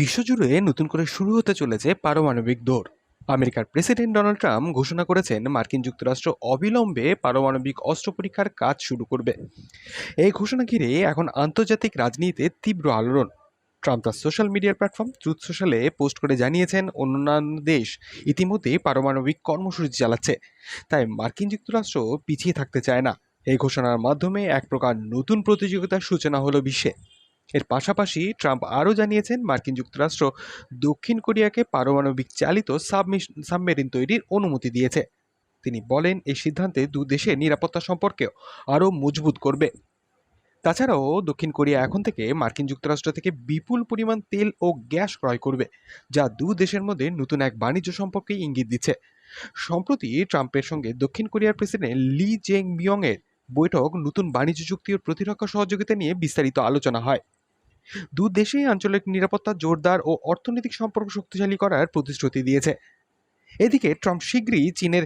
বিশ্বজুড়ে নতুন করে শুরু হতে চলেছে পারমাণবিক দৌড়। আমেরিকার প্রেসিডেন্ট ডোনাল্ড ট্রাম্প ঘোষণা করেছেন মার্কিন যুক্তরাষ্ট্র অবিলম্বে পারমাণবিক অস্ত্র পরীক্ষার কাজ শুরু করবে। এই ঘোষণা ঘিরে এখন আন্তর্জাতিক রাজনীতিতে তীব্র আলোড়ন। ট্রাম্প তার সোশ্যাল মিডিয়ার প্ল্যাটফর্ম ট্রুথ সোশ্যালে পোস্ট করে জানিয়েছেন, অন্যান্য দেশ ইতিমধ্যে পারমাণবিক কর্মসূচি চালাচ্ছে, তাই মার্কিন যুক্তরাষ্ট্র পিছিয়ে থাকতে চায় না। এই ঘোষণার মাধ্যমে এক প্রকার নতুন প্রতিযোগিতার সূচনা হলো বিশ্বে। এর পাশাপাশি ট্রাম্প আরও জানিয়েছেন মার্কিন যুক্তরাষ্ট্র দক্ষিণ কোরিয়াকে পারমাণবিক চালিত সাবমেরিন তৈরির অনুমতি দিয়েছে। তিনি বলেন, এই সিদ্ধান্তে দু দেশের নিরাপত্তা সম্পর্কেও আরও মজবুত করবে। তাছাড়াও দক্ষিণ কোরিয়া এখন থেকে মার্কিন যুক্তরাষ্ট্র থেকে বিপুল পরিমাণ তেল ও গ্যাস ক্রয় করবে, যা দু দেশের মধ্যে নতুন এক বাণিজ্য সম্পর্কে ইঙ্গিত দিচ্ছে। সম্প্রতি ট্রাম্পের সঙ্গে দক্ষিণ কোরিয়ার প্রেসিডেন্ট লি জেং মিয়ং এর বৈঠক নতুন বাণিজ্য চুক্তি ও প্রতিরক্ষা সহযোগিতা নিয়ে বিস্তারিত আলোচনা হয়। দু দেশেই আঞ্চলিক নিরাপত্তা, জোরদার ও অর্থনৈতিক সম্পর্ক শক্তিশালী করার প্রতিশ্রুতি দিয়েছে। এদিকে ট্রাম্প শীঘ্রই চীনের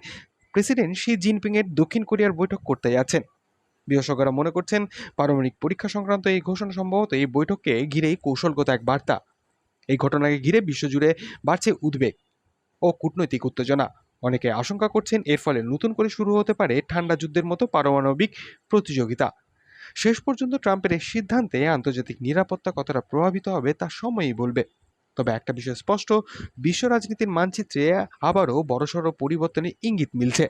প্রেসিডেন্ট শি জিনপিং এর দক্ষিণ কোরিয়ার বৈঠক করতে যাচ্ছেন। বিশেষজ্ঞরা মনে করছেন, পারমাণবিক পরীক্ষা সংক্রান্ত এই ঘোষণা সম্ভবত এই বৈঠককে ঘিরেই কৌশলগত এক বার্তা। এই ঘটনাকে ঘিরে বিশ্বজুড়ে বাড়ছে উদ্বেগ ও কূটনৈতিক উত্তেজনা। অনেকে আশঙ্কা করছেন, এর ফলে নতুন করে শুরু হতে পারে ঠান্ডা যুদ্ধের মতো পারমাণবিক প্রতিযোগিতা। শেষ পর্যন্ত ট্রাম্পের এই সিদ্ধান্তে আন্তর্জাতিক নিরাপত্তা কতটা প্রভাবিত হবে তা সময়ই বলবে। তবে একটা বিষয় স্পষ্ট, বিশ্ব রাজনীতির মানচিত্রে আবারও বড়সড় পরিবর্তনের ইঙ্গিত মিলছে।